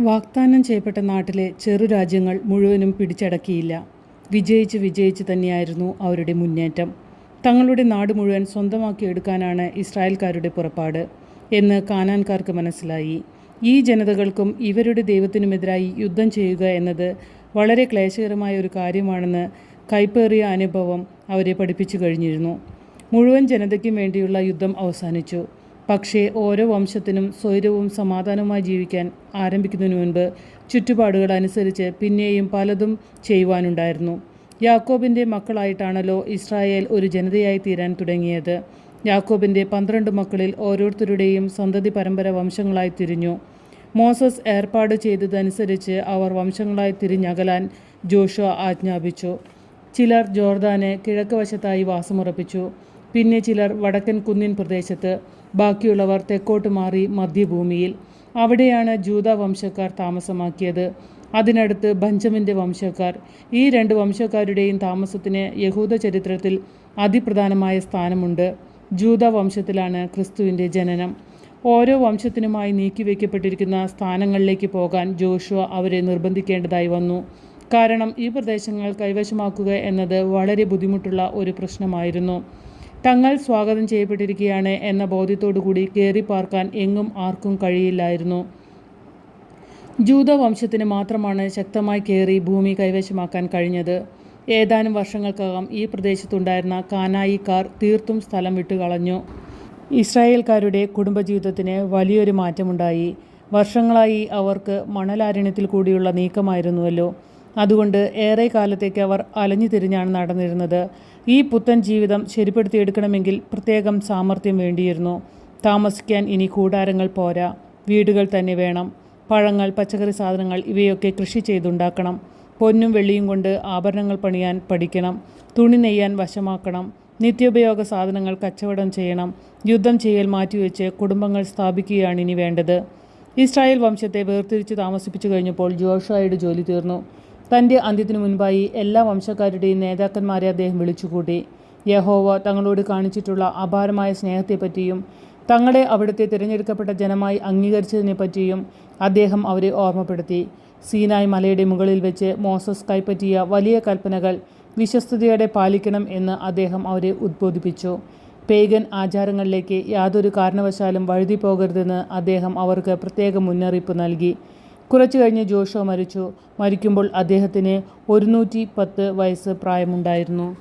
വാഗ്ദാനം ചെയ്യപ്പെട്ട നാട്ടിലെ ചെറു രാജ്യങ്ങൾ മുഴുവനും പിടിച്ചടക്കിയില്ല. വിജയിച്ച് വിജയിച്ച് തന്നെയായിരുന്നു അവരുടെ മുന്നേറ്റം. തങ്ങളുടെ നാട് മുഴുവൻ സ്വന്തമാക്കിയെടുക്കാനാണ് ഇസ്രായേൽക്കാരുടെ പുറപ്പാട് എന്ന് കാനാൻകാർക്ക് മനസ്സിലായി. ഈ ജനതകൾക്കും ഇവരുടെ ദൈവത്തിനുമെതിരായി യുദ്ധം ചെയ്യുക എന്നത് വളരെ ക്ലേശകരമായ ഒരു കാര്യമാണെന്ന് കൈപ്പേറിയ അനുഭവം അവരെ പഠിപ്പിച്ചു കഴിഞ്ഞിരുന്നു. മുഴുവൻ ജനതയ്ക്കും വേണ്ടിയുള്ള യുദ്ധം അവസാനിച്ചു. പക്ഷേ ഓരോ വംശത്തിനും സ്വൈരവും സമാധാനവുമായി ജീവിക്കാൻ ആരംഭിക്കുന്നതിന് മുൻപ് ചുറ്റുപാടുകൾ അനുസരിച്ച് പിന്നെയും പലതും ചെയ്യുവാനുണ്ടായിരുന്നു. യാക്കോബിന്റെ മക്കളായിട്ടാണല്ലോ ഇസ്രായേൽ ഒരു ജനതയായി തീരാൻ തുടങ്ങിയത്. യാക്കോബിന്റെ പന്ത്രണ്ട് മക്കളിൽ ഓരോരുത്തരുടെയും സന്തതി പരമ്പര വംശങ്ങളായി തിരിഞ്ഞു. മോസസ് ഏർപ്പാട് ചെയ്തതനുസരിച്ച് അവർ വംശങ്ങളായി തിരിഞ്ഞകലാൻ ജോഷ ആജ്ഞാപിച്ചു. ചിലർ ജോർദാനെ കിഴക്ക് വശത്തായി വാസമുറപ്പിച്ചു. പിന്നെ ചിലർ വടക്കൻ കുന്നിൻ പ്രദേശത്ത് ബാക്കിയുള്ളവർ തെക്കോട്ട് മാറി മധ്യഭൂമിയിൽ. അവിടെയാണ് ജൂത വംശക്കാർ താമസമാക്കിയത്. അതിനടുത്ത് ബഞ്ചമിന്റെ വംശക്കാർ. ഈ രണ്ട് വംശക്കാരുടെയും താമസത്തിന് യഹൂദ ചരിത്രത്തിൽ അതിപ്രധാനമായ സ്ഥാനമുണ്ട്. ജൂത വംശത്തിലാണ് ക്രിസ്തുവിന്റെ ജനനം. ഓരോ വംശത്തിനുമായി നീക്കിവെക്കപ്പെട്ടിരിക്കുന്ന സ്ഥാനങ്ങളിലേക്ക് പോകാൻ ജോഷുവ അവരെ നിർബന്ധിക്കേണ്ടതായി വന്നു. കാരണം ഈ പ്രദേശങ്ങൾ കൈവശമാക്കുക എന്നത് വളരെ ബുദ്ധിമുട്ടുള്ള ഒരു പ്രശ്നമായിരുന്നു. തങ്ങൾ സ്വാഗതം ചെയ്യപ്പെട്ടിരിക്കുകയാണ് എന്ന ബോധ്യത്തോടുകൂടി കയറി പാർക്കാൻ എങ്ങും ആർക്കും കഴിയില്ലായിരുന്നു. ജൂത വംശത്തിന് മാത്രമാണ് ശക്തമായി കയറി ഭൂമി കൈവശമാക്കാൻ കഴിഞ്ഞത്. ഏതാനും വർഷങ്ങൾക്കകം ഈ പ്രദേശത്തുണ്ടായിരുന്ന കാനായിക്കാർ തീർത്തും സ്ഥലം വിട്ടുകളഞ്ഞു. ഇസ്രായേൽക്കാരുടെ കുടുംബജീവിതത്തിന് വലിയൊരു മാറ്റമുണ്ടായി. വർഷങ്ങളായി അവർക്ക് മണലാരണ്യത്തിൽ കൂടിയുള്ള നീക്കമായിരുന്നുവല്ലോ. അതുകൊണ്ട് ഏറെ കാലത്തേക്ക് അവർ അലഞ്ഞു തിരിഞ്ഞാണ് നടന്നിരുന്നത്. ഈ പുത്തൻ ജീവിതം ശരിപ്പെടുത്തിയെടുക്കണമെങ്കിൽ പ്രത്യേകം സാമർഥ്യം വേണ്ടിയിരുന്നു. താമസിക്കാൻ ഇനി കൂടാരങ്ങൾ പോരാ. വീടുകൾ തന്നെ വേണം. പഴങ്ങൾ പച്ചക്കറി സാധനങ്ങൾ ഇവയൊക്കെ കൃഷി ചെയ്തുണ്ടാക്കണം. പൊന്നും വെള്ളിയും കൊണ്ട് ആഭരണങ്ങൾ പണിയാൻ പഠിക്കണം. തുണി നെയ്യാൻ വശമാക്കണം. നിത്യോപയോഗ സാധനങ്ങൾ കച്ചവടം ചെയ്യണം. യുദ്ധം ചെയ്യൽ മാറ്റിവെച്ച് കുടുംബങ്ങൾ സ്ഥാപിക്കുകയാണ് ഇനി വേണ്ടത്. ഇസ്രായേൽ വംശത്തെ വേർതിരിച്ച് താമസിപ്പിച്ചു കഴിഞ്ഞപ്പോൾ ജോഷായുടെ ജോലി തീർന്നു. തന്റെ അന്ത്യത്തിനു മുൻപായി എല്ലാ വംശക്കാരുടെയും നേതാക്കന്മാരെ അദ്ദേഹം വിളിച്ചുകൂട്ടി. യഹോവ തങ്ങളോട് കാണിച്ചിട്ടുള്ള അപാരമായ സ്നേഹത്തെപ്പറ്റിയും തങ്ങളെ അവിടുത്തെ തിരഞ്ഞെടുക്കപ്പെട്ട ജനമായി അംഗീകരിച്ചതിനെ പറ്റിയും അദ്ദേഹം അവരെ ഓർമ്മപ്പെടുത്തി. സീനായ് മലയുടെ മുകളിൽ വെച്ച് മോസസ് കൈപ്പറ്റിയ വലിയ കൽപ്പനകൾ വിശ്വസ്തയോടെ പാലിക്കണം എന്ന് അദ്ദേഹം അവരെ ഉദ്ബോധിപ്പിച്ചു. പേഗൻ ആചാരങ്ങളിലേക്ക് യാതൊരു കാരണവശാലും വഴുതി പോകരുതെന്ന് അദ്ദേഹം അവർക്ക് പ്രത്യേക മുന്നറിയിപ്പ് നൽകി. കുറച്ചു കഴിഞ്ഞ് ജോഷോ മരിച്ചു. മരിക്കുമ്പോൾ അദ്ദേഹത്തിന് ഒരുന്നൂറ്റി പത്ത് വയസ്സ് പ്രായമുണ്ടായിരുന്നു.